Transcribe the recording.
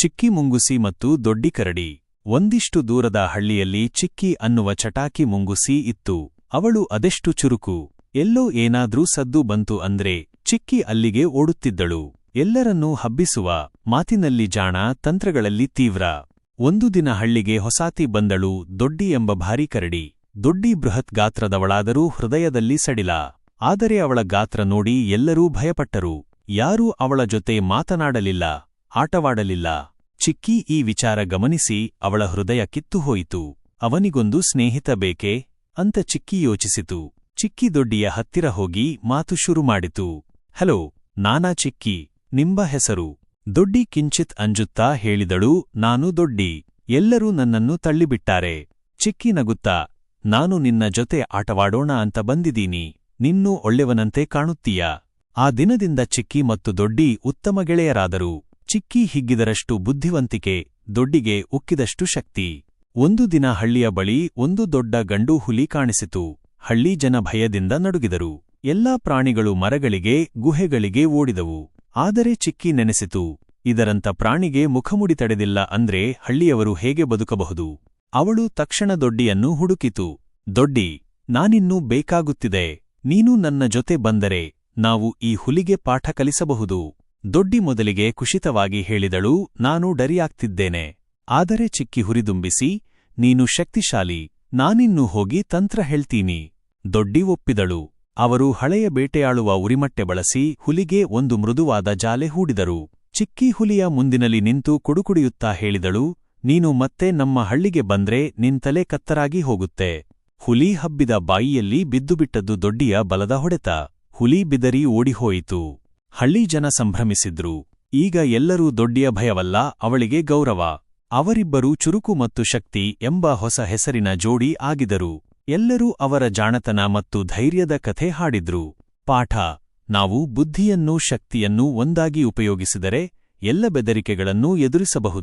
ಚಿಕ್ಕಿ ಮುಂಗುಸಿ ಮತ್ತು ದೊಡ್ಡಿ ಕರಡಿ ಒಂದಿಷ್ಟು ದೂರದ ಹಳ್ಳಿಯಲ್ಲಿ ಚಿಕ್ಕಿ ಅನ್ನುವ ಚಟಾಕಿ ಮುಂಗುಸಿ ಇತ್ತು. ಅವಳು ಅದೆಷ್ಟು ಚುರುಕು. ಎಲ್ಲೋ ಏನಾದ್ರೂ ಸದ್ದು ಬಂತು ಅಂದ್ರೆ ಚಿಕ್ಕಿ ಅಲ್ಲಿಗೆ ಓಡುತ್ತಿದ್ದಳು. ಎಲ್ಲರನ್ನೂ ಹಬ್ಬಿಸುವ, ಮಾತಿನಲ್ಲಿ ಜಾಣ, ತಂತ್ರಗಳಲ್ಲಿ ತೀವ್ರ. ಒಂದು ದಿನ ಹಳ್ಳಿಗೆ ಹೊಸಾತಿ ಬಂದಳು ದೊಡ್ಡಿ ಎಂಬ ಭಾರಿ ಕರಡಿ. ದೊಡ್ಡಿ ಬೃಹತ್ ಗಾತ್ರದವಳಾದರೂ ಹೃದಯದಲ್ಲಿ ಸಡಿಲ. ಆದರೆ ಅವಳ ಗಾತ್ರ ನೋಡಿ ಎಲ್ಲರೂ ಭಯಪಟ್ಟರು. ಯಾರೂ ಅವಳ ಜೊತೆ ಮಾತನಾಡಲಿಲ್ಲ. ಆಟವಾಡಲಿಲ್ಲ. ಚಿಕ್ಕಿ ಈ ವಿಚಾರ ಗಮನಿಸಿ ಅವಳ ಹೃದಯ ಕಿತ್ತುಹೋಯಿತು. ಅವನಿಗೊಂದು ಸ್ನೇಹಿತ ಬೇಕೆ? ಅಂತ ಚಿಕ್ಕಿ ಯೋಚಿಸಿತು. ಚಿಕ್ಕಿ ದೊಡ್ಡಿಯ ಹತ್ತಿರ ಹೋಗಿ ಮಾತು ಶುರು ಮಾಡಿತು. ಹಲೋ, ನಾನಾ ಚಿಕ್ಕಿ ನಿಂಬ ಹೆಸರು? ದೊಡ್ಡಿ ಕಿಂಚಿತ್ ಅಂಜುತ್ತಾ ಹೇಳಿದಳು, ನಾನು ದೊಡ್ಡಿ. ಎಲ್ಲರೂ ನನ್ನನ್ನು ತಳ್ಳಿಬಿಟ್ಟಾರೆ. ಚಿಕ್ಕಿ ನಗುತ್ತಾ, ನಾನು ನಿನ್ನ ಜೊತೆ ಆಟವಾಡೋಣ ಅಂತ ಬಂದಿದೀನಿ ನಿನ್ನೂ ಒಳ್ಳೆವನಂತೆ ಕಾಣುತ್ತೀಯ? ಆ ದಿನದಿಂದ ಚಿಕ್ಕಿ ಮತ್ತು ದೊಡ್ಡಿ ಉತ್ತಮ ಗೆಳೆಯರಾದರು. ಚಿಕ್ಕಿ ಹಿಗ್ಗಿದರಷ್ಟು ಬುದ್ಧಿವಂತಿಕೆ, ದೊಡ್ಡಿಗೆ ಉಕ್ಕಿದಷ್ಟು ಶಕ್ತಿ. ಒಂದು ದಿನ ಹಳ್ಳಿಯ ಬಳಿ ಒಂದು ದೊಡ್ಡ ಗಂಡು ಹುಲಿ ಕಾಣಿಸಿತು. ಹಳ್ಳಿ ಜನ ಭಯದಿಂದ ನಡುಗಿದರು. ಎಲ್ಲಾ ಪ್ರಾಣಿಗಳು ಮರಗಳಿಗೆ, ಗುಹೆಗಳಿಗೆ ಓಡಿದವು. ಆದರೆ ಚಿಕ್ಕಿ ನೆನೆಸಿತು. ಇದರಂತ ಪ್ರಾಣಿಗೆ ಮುಖಮುಡಿ ತಡೆದಿಲ್ಲ ಅಂದ್ರೆ ಹಳ್ಳಿಯವರು ಹೇಗೆ ಬದುಕಬಹುದು? ಅವಳು ತಕ್ಷಣ ದೊಡ್ಡಿಯನ್ನು ಹುಡುಕಿತು. ದೊಡ್ಡಿ, ನಾನಿನ್ನೂ ಬೇಕಾಗುತ್ತಿದೆ. ನೀನು ನನ್ನ ಜೊತೆ ಬಂದರೆ ನಾವು ಈ ಹುಲಿಗೆ ಪಾಠ ಕಲಿಸಬಹುದು. ದೊಡ್ಡಿ ಮೊದಲಿಗೆ ಕುಶಿತವಾಗಿ ಹೇಳಿದಳು, ನಾನು ಡರಿಯಾಗ್ತಿದ್ದೇನೆ. ಆದರೆ ಚಿಕ್ಕಿ ಹುರಿದುಂಬಿಸಿ, ನೀನು ಶಕ್ತಿಶಾಲಿ, ನಾನಿನ್ನು ಹೋಗಿ ತಂತ್ರ ಹೇಳ್ತೀನಿ. ದೊಡ್ಡಿ ಒಪ್ಪಿದಳು. ಅವರು ಹಳೆಯ ಬೇಟೆಯಾಳುವ ಉರಿಮಟ್ಟೆ ಬಳಸಿ ಹುಲಿಗೆ ಒಂದು ಮೃದುವಾದ ಜಾಲೆ ಹೂಡಿದರು. ಚಿಕ್ಕಿ ಹುಲಿಯ ಮುಂದಿನಲ್ಲಿ ನಿಂತು ಕುಡುಕುಡಿಯುತ್ತಾ ಹೇಳಿದಳು, ನೀನು ಮತ್ತೆ ನಮ್ಮ ಹಳ್ಳಿಗೆ ಬಂದ್ರೆ ನಿಂತಲೆ ಕತ್ತರಾಗಿ ಹೋಗುತ್ತೆ. ಹುಲಿ ಹಬ್ಬಿದ ಬಾಯಿಯಲ್ಲಿ ಬಿದ್ದುಬಿಟ್ಟದ್ದು ದೊಡ್ಡಿಯ ಬಲದ ಹೊಡೆತ. ಹುಲಿ ಬಿದರಿ ಓಡಿಹೋಯಿತು. ಹಳ್ಳಿ ಜನ ಸಂಭ್ರಮಿಸಿದ್ರು. ಈಗ ಎಲ್ಲರೂ ದೊಡ್ಡಿಯ ಭಯವಲ್ಲ, ಅವಳಿಗೆ ಗೌರವ. ಅವರಿಬ್ಬರು ಚುರುಕು ಮತ್ತು ಶಕ್ತಿ ಎಂಬ ಹೊಸ ಹೆಸರಿನ ಜೋಡಿ ಆಗಿದರು. ಎಲ್ಲರೂ ಅವರ ಜಾಣತನ ಮತ್ತು ಧೈರ್ಯದ ಕಥೆ ಹಾಡಿದ್ರು. ಪಾಠ, ನಾವು ಬುದ್ಧಿಯನ್ನೂ ಶಕ್ತಿಯನ್ನೂ ಒಂದಾಗಿ ಉಪಯೋಗಿಸಿದರೆ, ಎಲ್ಲ ಬೆದರಿಕೆಗಳನ್ನೂ ಎದುರಿಸಬಹುದು.